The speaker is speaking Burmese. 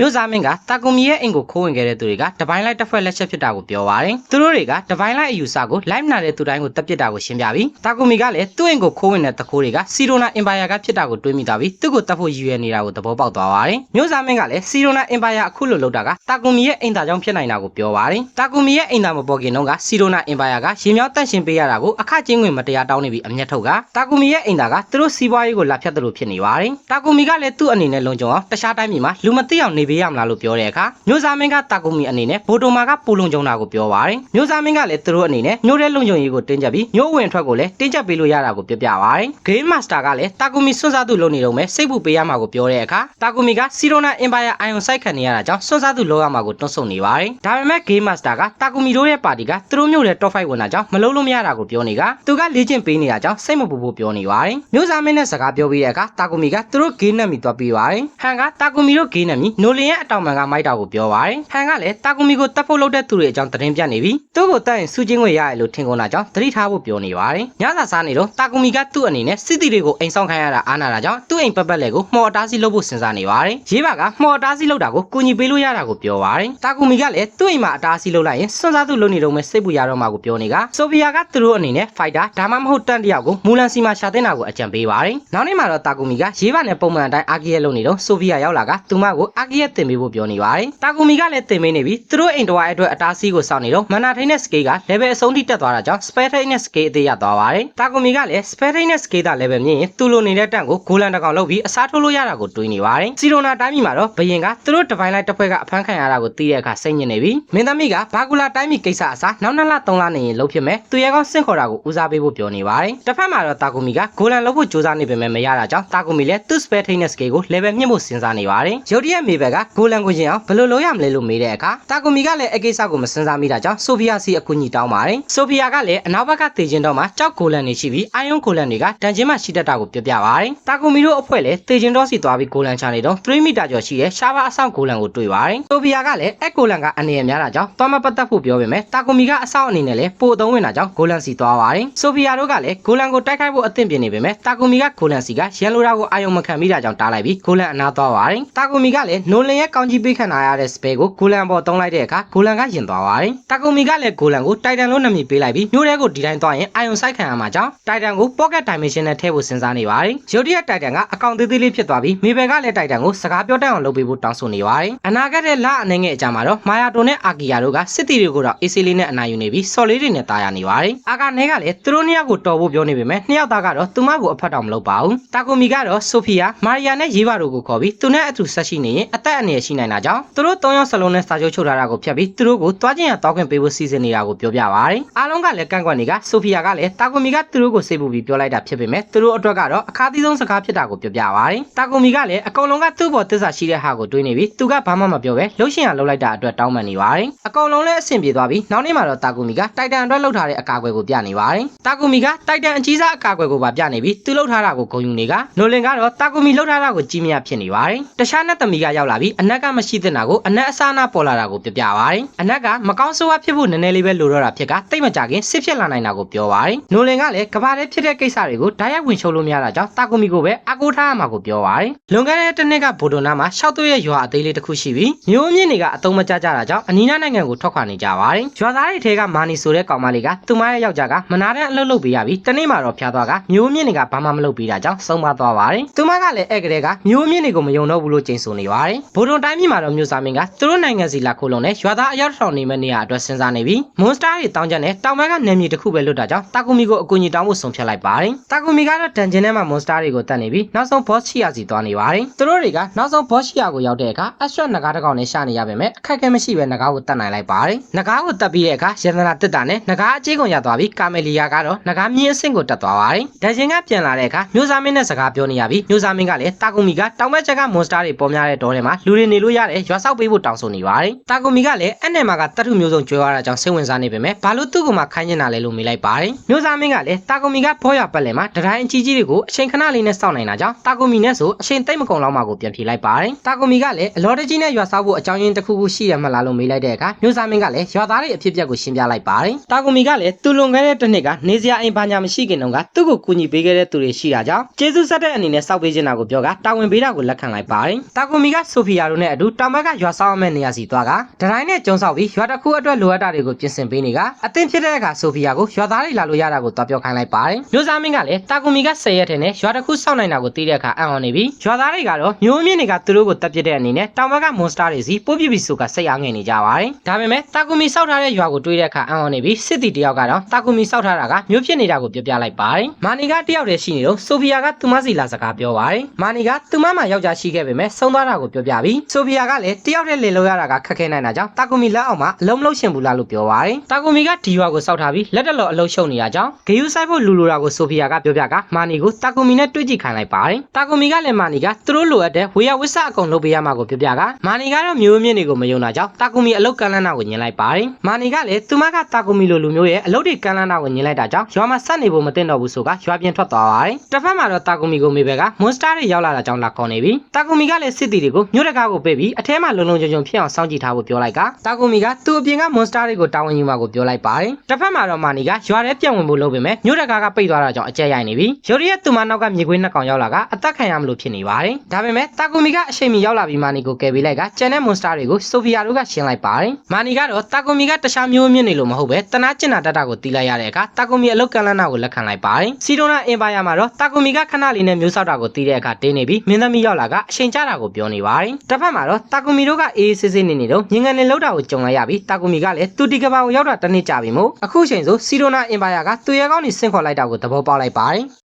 မျိုးစားမင်းကတာကူမီရဲ့အိမ်ကိုခိုးဝင်ခဲ့တဲ့သူတွေကတပိုင်းလိုက်တစ်ဖွဲ့လက်ချက်ဖြစ်တာကိုပြောပါတယ်။သူတို့တွေကတပိုင်းလိုက်အယူဆကို live နာတဲ့သူတိုင်းကိုတပ်ပစ်တာကိုရှင်းပြပြီးတာကူမီကလည်းသူ့အိမ်ကိုခိုးဝင်တဲ့တခိုးတွေကစီရိုနာအင်ပါယာကဖြစ်တာကိုတွေးမိသွားပြီးသူ့ကိုတပ်ဖို့ရည်ရွယ်နေတာကိုသဘောပေါက်သွားပါတယ်။မျိုးစားမင်းကလည်းစီရိုနာအင်ပါယာအခုလိုလုပ်တာကတာကူမီရဲ့အိမ်သားကြောင့်ဖြစ်နိုင်တာကိုပြောပါတယ်။တာကူမီရဲ့အိမ်သားမပေါ်ခင်တုန်းကစီရိုနာအင်ပါယာကရေမြောက်တန့်ရှင်ပေးရတာကိုအခကျင်းဝင်မတရားတောင်းနေပြီးအမျက်ထုတ်ကတာကူမီရဲ့အိမ်သားကသူတို့စီးပွားရေးကိုလာဖြတ်တယ်လို့ဖြစ်နေပါတယ်။တာကူမီကလည်းသူ့အနေနဲ့လုံခြုံအောင်တခြားတိုင်းပြည်မှာလူမသိအောင်နေပေးရမလားလို့ပြောတဲ့အခါမျိုးစားမင်းကတာကူမီအနေနဲ့ဘိုတိုမာကပူလုံခြုံတာကိုပြောပါတယ်။မျိုးစားမင်းကလည်းသူတို့အနေနဲ့မျိုးတဲ့လုံခြုံရေးကိုတင်းကျပ်ပြီးမျိုးဝင်ထွက်ကိုလည်းတင်းကျပ်ပေးလို့ရတာကိုပြောပြပါတယ်။ Game Master ကလည်းတာကူမီစွန့်စားသူလုပ်နေတော့မယ်စိတ်ပူပေးရမှာကိုပြောတဲ့အခါတာကူမီကစီရိုနာအင်ပါယာအိုင်ယွန်စိုက်ခံနေရတာကြောင့်စွန့်စားသူလုပ်ရမှာကိုတွန်းဆုတ်နေပါတယ်။ဒါပေမဲ့ Game Master ကတာကူမီတို့ရဲ့ပါတီကသူတို့မျိုးတဲ့ top 5ဝင်တာကြောင့်မလုံးလို့မရတာကိုပြောနေကသူကလေ့ကျင့်ပေးနေတာကြောင့်စိတ်မပူဖို့ပြောနေပါတယ်။မျိုးစားမင်းနဲ့စကားပြောပြီးတဲ့အခါတာကူမီကသူတို့ game နဲ့မီသွားပြီးပါတယ်။ဟန်ကတာကူမီတို့ game နဲ့မီနိုလင်ရဲ့အတောင်ပံကမိုက်တာကိုပြောပါတယ်။ဟန်ကလည်းတာကူမီကိုတတ်ဖို့လုပ်တဲ့သူတွေအကြောင်းသတင်းပြနေပြီးသူ့ကိုတတ်ရင်စူးချင်းခွင့်ရရလို့ထင်ကုန်တာကြောင့်သတိထားဖို့ပြောနေပါတယ်။ညစာစားနေတော့တာကူမီကသူ့အနေနဲ့စစ်တီတွေကိုအိမ်ဆောင်ခိုင်းရတာအားနာတာကြောင့်သူ့အိမ်ပတ်ပတ်လေကိုမှော်အတားစီလုပ်ဖို့စဉ်းစားနေပါတယ်။ရေးပါကမှော်အတားစီလုပ်တာကိုကူညီပေးလို့ရတာကိုပြောပါတယ်။တာကူမီကလည်းသူ့အိမ်မှာအတားစီလုပ်လိုက်ရင်စွန့်စားသူလုပ်နေတော့မှစိတ်ပူရတော့မှာကိုပြောနေကဆိုဖီယာကသူတို့အနေနဲ့ fighter ဒါမှမဟုတ်တန်တယောက်ကိုမူလန်စီမှာရှာတင်တာကိုအကြံပေးပါတယ်။နောက်နေ့မှာတော့တာကူမီကရေးပါနဲ့ပုံမှန်အတိုင်းအာဂီရဲ့လုပ်နေတော့ဆိုဖီယာရောက်လာကသူမကိုအာဂီရဲ့တင်ပေးဖို့ပြောနေပါတယ်။တာကူမီကလည်းတင်ပေးနေပြီးသူတို့အိမ်တော်အတွက်အတားစီကိုစောင့်နေတော့မန်နာထိန်နဲ့စကေးက level အဆုံးထိတက်သွားတာကြောင့် spare train နဲ့ scale အသေးရသွားပါတယ်။တာကူမီကလည်း spare train နဲ့ scale တာ level မြင့်ရင်သူ့လိုနေတဲ့တန့်ကိုဂိုလန်တကောင်လုပ်ပြီးအစားထိုးလို့ရတာကိုတွေးနေပါတယ်။စီရိုနာတိုင်းပြည်မှာတော့ဘယင်ကသူတို့တပိုင်းလိုက်တစ်ဖွဲ့ကအဖမ်းခံရတာကိုသိတဲ့အခါစိတ်ညစ်နေပြီ။မင်းသမီးကဘာကူလာတိုင်းပြည်ကိစ္စအစားနောက်နှစ်လသုံးလနေရင်လုပ်ဖြစ်မယ်။သူရဲကောင်းစင့်ခေါ်တာကိုဦးစားပေးဖို့ပြောနေပါတယ်။တစ်ဖက်မှာတော့တာကူမီကဂိုလန်လုပ်ဖို့ကြိုးစားနေပေမဲ့မရတာကြောင့်တာကူမီလည်းသူ့ spare train နဲ့ scale ကို level မြင့်ဖို့စဉ်းစားနေပါတယ်။ရုတ်တရက်မေဘက်ကဂိုလန်ကိုရင်အောင်ဘယ်လိုလုပ်ရမလဲလို့မေးတဲ့အခါတာကူမီကလည်းအကိစ္စကိုမစဉ်းစားမိတာကြောင့်ဆိုဖီယာစီအကူအညီတောင်းပါတယ်။ဆိုဖီယာကလည်းအနောက်ဘက်ကတည်ခြင်းတော့မှကြောက်ဂိုလန်နေရှိပြီးအာယွန်ဂိုလန်တွေကတန်ချင်းမှရှိတတ်တာကိုပြပြပါတယ်။တာကူမီတို့အဖွဲ့လည်းတည်ခြင်းတော့စီသွားပြီးဂိုလန်ချနေတော့3မီတာကျော်ရှိတဲ့ရှားပါအဆောင်ဂိုလန်ကိုတွေ့ပါတယ်။ဆိုဖီယာကလည်းအက်ဂိုလန်ကအနေရများတာကြောင့်သွားမပတ်သက်ဖို့ပြောပေမဲ့တာကူမီကအဆောင်အနေနဲ့လည်းပိုအသုံးဝင်တာကြောင့်ဂိုလန်စီသွားပါတယ်။ဆိုဖီယာတို့ကလည်းဂိုလန်ကိုတိုက်ခိုက်ဖို့အသင့်ပြင်နေပေမဲ့တာကူမီကဂိုလန်စီကရန်လိုတာကိုအာယုံမခံမိတာကြောင့်တားလိုက်ပြီးဂိုလန်အနာသွားပါတယ်။တာကူမီကလည်းနိုလင်ရဲ့ကောင်းကြီးပေးခံထားရတဲ့စပယ်ကိုဂိုလန်ပေါ်တုံးလိုက်တဲ့အခါဂိုလန်ကယင်သွားပါတယ်။တာကူမီကလည်းဂိုလန်ကိုတိုက်တန်လို့နာမည်ပေးလိုက်ပြီးမျိုးတဲကိုဒီတိုင်းသွားရင်အာယုံဆိုင်ခံရမှာကြောင့်တိုက်တန်ကို pocket dimension နဲ့ထည့်ဖို့စဉ်းစားနေပါတယ်။ရုတ်တရက်တိုက်တန်ကအကောင့်သေးသေးလေးဖြစ်သွားပြီးမေဘယ်ကလည်းတိုက်တန်ကိုစကားပြောတတ်အောင်လုပ်ပေးဖို့တောင်းဆိုနေပါတယ်။အနာဂတ်ရဲ့လအနေငယ်အကြမှာတော့မာယာတိုနဲ့အာကီယာတို့ကစစ်တီတွေကိုတော့အေးဆေးလေးနဲ့အနိုင်ယူနေပြီးဆော်လေးတွေနဲ့တာယာနေပါတယ်။အာကာနဲကလည်းသူတို့နှစ်ယောက်ကိုတော်ဖို့ပြောနေပေမဲ့နှစ်ယောက်သားကတော့သူမကိုအဖတ်တောင်မလုပ်ပါဘူး။တာကိုမီကတော့ဆိုဖီယာမာရီယာနဲ့ရေးပါတို့ကိုခေါ်ပြီးသူနဲ့အတူဆက်ရှိနေရင်အသက်အန္တရာယ်ရှိနိုင်တာကြောင့်သူတို့သုံးယောက်စလုံးနဲ့စာချုပ်ချုပ်ထားတာကိုဖျက်ပြီးသူတို့ကိုတွားကျင်ရတောင်းခွင့်ပေးဖို့စီစဉ်နေတာကိုပြောပြပါတယ်။အားလုံးကလည်းကန့်ကွက်နေကဆိုဖီယာကလည်းတာကိုမီကသူတို့ကိုစိတ်ပူပြီးပြောလိုက်တာဖြစ်ပေမဲ့သူတို့အတွက်ကတော့အခါသီးဆုံးစကားဖြစ်တာကိုပြောပြပါတယ်။တာကိုမီကလည်းအကုန်လုံးကသူ့ဘော်သစ္စာရှိတဲ့ဟာကိုတွေးနေပြီးသူကဘာမှမပြောပဲလှုပ်ရှင်ရလှုပ်လိုက်တာအတွက်တောင်းပန်နေပါတယ်။အကုန်လုံးလည်းအဆင်ပြေသွားပြီးနောက်နေ့မှာတော့တာကိုမီကတိုက်တန်အတွက်လှုပ်ထားတဲ့အကာအကွယ်ကိုပြနေပါတယ်။တာကိုမီကတိုက်တန်အကြီးစားအကာအကွယ်ကိုပါပြနေပြီးသူလှုပ်ထားတာကိုဂုံယူနေကနိုလင်ကတော့တာကိုမီလှုပ်ထားတာကိုကြီးမရဖြစ်နေပါတယ်။တခြားနဲ့သမီးကရောက်လာပြီးအနက်ကမရှိတဲ့နာကိုအနက်အစားနာပေါ်လာတာကိုပြပြပါတယ်။အနက်ကမကောင်းဆိုးဝါးဖြစ်ဖို့နည်းနည်းလေးပဲလိုတော့တာဖြစ်ကတိတ်မကြခင်စစ်ဖြစ်လာနိုင်တာကိုပြောပါတယ်။နိုလင်ကလည်းကဘာတဲ့ဖြစ်တဲ့ကိစ္စတွေကိုဓာတ်ရိုက်ဝင်ချုပ်လို့မရတာကြောင့်တာကိုမီကိုပဲအကူထားရမှာကိုပြောပါတယ်။လွန်ခဲ့တဲ့တစ်နှစ်ကဘိုဒိုနာမှာရှောက်သွေးရဲ့ရွာအသေးလေးတစ်ခုရှိပြီးမျိုးမြင့်တွေကအတုံးမကျကြတာကြောင့်အနီးနားနိုင်ငံကိုထွက်ခွာနေကြပါတယ်။ရွာသားတွေထဲကမာနီဆိုတဲ့ကောင်မလေးကသူမရဲ့ယောက်ျားကမနာတဲ့အလုပ်လုပ်ပေးရပြီးတနေ့မှတော့ဖျားသွားကမျိုးမြင့်တွေကဘာမှမလုပ်ပေးတာကြောင့်ဆုံးမသွားပါတယ်။သူမကလည်းအဲ့ကလေးကမျိုးမြင့်တွေကိုမယုံတော့ဘူးလို့ကြိမ်ဆိုနေပါတယ်။ဘိုဒိုတိုင်းပြည်မှာတော့မျိုးစားမင်းကသူတို့နိုင်ငံစီလာခိုးလုံးနဲ့ရွာသားအယောက်တစ်ထောင်နေမဲ့နေရာအတွက်စဉ်းစားနေပြီးမွန်စတာတွေတောင်းချက်နဲ့တောင်ဘက်ကနယ်မြေတစ်ခုပဲလွတ်တာကြောင့်တာကူမီကိုအကူအညီတောင်းဖို့ဆုံးဖြတ်လိုက်ပါတယ်။တာကူမီကတော့ဒန်ဂျင်ထဲမှာမွန်စတာတွေကိုတတ်နေပြီးနောက်ဆုံးဘော့ချီယာစီသွားနေပါတယ်။သူတို့တွေကနောက်ဆုံးဘော့ချီယာကိုရောက်တဲ့အခါအဆွတ်နဂါးတစ်ကောင်နဲ့ရှာနေရပေမဲ့အခက်အခဲမရှိပဲနဂါးကိုတတ်နိုင်လိုက်ပါတယ်။နဂါးကိုတတ်ပြီးတဲ့အခါရတနာတစ်တာနဲ့နဂါးအကြီးကုန်ရသွားပြီးကာမလီယာကတော့နဂါးမြင်းအဆင့်ကိုတက်သွားပါတယ်။ဒန်ဂျင်ကပြန်လာတဲ့အခါမျိုးစားမင်းနဲ့စကားပြောနေရပြီးမျိုးစားမင်းကလည်းတာကူမီကတောင်ဘက်ချက်ကမွန်စတာတွေပေါ်များတဲ့ဒေါ်ထဲမှာလူတွေနေလို့ရတယ်ရွာဆောက်ပေးဖို့တောင်းဆိုနေပါတယ်။တာကူမီကလည်းအဲ့နယ်မှာကတတ်ထုမျိုးစုံကျွဲရတာကြောင့်စိတ်ဝင်စားနေပေမဲ့ဘာလို့သူ့ကိုမှခိုင်းနေတာလဲလို့မေးလိုက်ပါတယ်။မျိုးစားမင်းကလည်းတာကူမီကဘောရပတ်လည်မှာတတိုင်းအကြီးကြီးတွေကိုအချိန်ခဏလေးနဲ့စောင့်နိုင်တာကြောင့်တာကူမီနဲ့ဆိုအချိန်သိမ့်မကုန်လောက်မှကိုပြန်ဖြေလိုက်ပါတယ်။တာကူမီကလည်းအလော်တကြီးနဲ့ရွာဆောက်ဖို့အကြောင်းရင်းတစ်ခုခုရှိရမလားလို့မေးလိုက်တဲ့အခါမျိုးစားမင်းကလည်းရွာသားတွေအဖြစ်အပျက်ကိုရှင်းပြလိုက်ပါတယ်။တာကူမီကလည်းသူလွန်ခဲ့တဲ့တစ်နှစ်ကနေစရာအိမ်ဘာညာမရှိခင်တုန်းကသူ့ကိုကူညီပေးခဲ့တဲ့သူတွေရှိတာကြောင့်ကျေးဇူးဆက်တဲ့အနေနဲ့စောက်ပေးချင်တာကိုပြောကတာဝန်ပေးတာကိုလက်ခံလိုက်ပါတယ်။တာကူမီကဆိုဖီဖီယာတို့နဲ့အတူတောင်ဘက်ကရွာဆောင်မဲ့နေရာစီသွားကဒတိုင်းနဲ့ကျုံဆောက်ပြီးရွာတစ်ခုအတွက်လိုအပ်တာတွေကိုပြင်ဆင်ပေးနေကအသင်ဖြစ်တဲ့အခါဆိုဖီယာကိုရွာသားတွေလာလို့ရတာကိုတွားပြောခိုင်းလိုက်ပါတယ်မျိုးစားမင်းကလည်းတာကူမီက10ရက်ထဲနဲ့ရွာတစ်ခုစောင့်နိုင်တာကိုသိတဲ့အခါအံ့ဩနေပြီးရွာသားတွေကတော့မျိုးမြင့်တွေကသူတို့ကိုတပ်ပစ်တဲ့အနေနဲ့တောင်ဘက်ကမွန်စတာတွေစီပိုးပြပြီးဆိုကစိတ်အားငယ်နေကြပါတယ်ဒါပေမဲ့တာကူမီစောက်ထားတဲ့ရွာကိုတွေးတဲ့အခါအံ့ဩနေပြီးစစ်တီတယောက်ကတော့တာကူမီစောက်ထားတာကမျိုးဖြစ်နေတာကိုပြောပြလိုက်ပါတယ်မာနီကတယောက်တည်းရှိနေတော့ဆိုဖီယာကသူမစီလာစကားပြောပါတယ်မာနီကသူမမှယောက်ျားရှိခဲ့ပေမဲ့ဆုံးသွားတာကိုပြောပြပြီးဆိုဖီယာကလည်းတယောက်တည်းလေလို့ရတာကခက်ခဲနိုင်တာကြောင့်တာကူမီလက်အောက်မှာအလုံးမလုံးရှင်ဘူးလားလို့ပြောပါတယ်တာကူမီကဒီရွာကိုစောက်ထားပြီးလက်တလော်အလုံးရှုံနေရကြောင်းဂေယူဆိုင်ဖို့လူလိုတာကိုဆိုဖီယာကပြောပြကမာနီကိုတာကူမီနဲ့တွေ့ကြည့်ခိုင်းလိုက်ပါတယ်တာကူမီကလည်းမာနီကသူတို့လိုအပ်တဲ့ဝေယဝစ္စအကုန်လုပ်ပေးရမှာကိုပြောပြကမာနီကတော့မျိုးမြင့်တွေကိုမယုံတာကြောင့်တာကူမီအလုတ်ကန်လန်းတာကိုညင်လိုက်ပါတယ်မာနီကလည်းသူမကတာကူမီလိုလူမျိုးရဲ့အလုတ်တွေကန်လန်းတာကိုညင်လိုက်တာကြောင့်ရွာမှာဆက်နေဖို့မတင်တော့ဘူးဆိုကရွာပြင်ထွက်သွားပါတယ်တစ်ဖက်မှာတော့တာကူမီကိုမေဘဲကမွန်စတာတွေရောက်လာတာကြောင့်လာခေါ်နေပြီတာကူမီကလည်းစစ်တီတွေကိုမြို့တကာကိုပေးပြီးအထဲမှာလုံလုံခြုံခြုံဖြစ်အောင်စောင့်ကြည့်ထားဖို့ပြောလိုက်ကတာကူမီကသူ့အပြင်ကမွန်စတာတွေကိုတာဝန်ယူမှာကိုပြောလိုက်ပါတယ်တစ်ဖက်မှာတော့မာနီကရွာထဲပြန်ဝင်ဖို့လုပ်ပေမဲ့မြို့တကာကပိတ်သွားတာကြောင့်အကြက်ရိုက်နေပြီရုတ်ရက်သူမနောက်ကမြေခွေးနှစ်ကောင်ရောက်လာကအသက်ခံရမလို့ဖြစ်နေပါတယ်ဒါပေမဲ့တာကူမီကအချိန်မီရောက်လာပြီးမာနီကိုကယ်ပေးလိုက်ကကျန်တဲ့မွန်စတာတွေကိုဆိုဖီယာတို့ကရှင်းလိုက်ပါတယ်မာနီကတော့တာကူမီကတခြားမျိုးမြင့်နေလို့မဟုတ်ပဲတနာကျင်နာတတ်တာကိုတီးလိုက်ရတဲ့အခါတာကူမီအလုတ်ကန်လန်းတာကိုလက်ခံလိုက်ပါတယ်စီဒိုနာအင်ပါယာမှာတော့တာကူမီကခဏလေးနဲ့မျိုးဆောက်တာကိုတီးတဲ့အခါတင်းနေပြီးမင်းသမီးရောက်လာကအချိန်ကျတာကိုပြောနေပါတယ်တစ်ဖက်မှာတော့တာကူမီတို့ကအေးအေးဆေးဆေးနေနေတော့ငင်ငယ်နေလောက်တာကိုကြုံလိုက်ရပြီးတာကူမီကလည်းတူတီကဘာကိုရောက်တာတစ်နှစ်ကြာပြီမို့အခုချိန်ဆိုစီဒိုနာအင်ပါယာကသူရဲကောင်းနေဆင့်ခေါ်လိုက်တာကိုသဘောပေါက်လိုက်ပါတယ်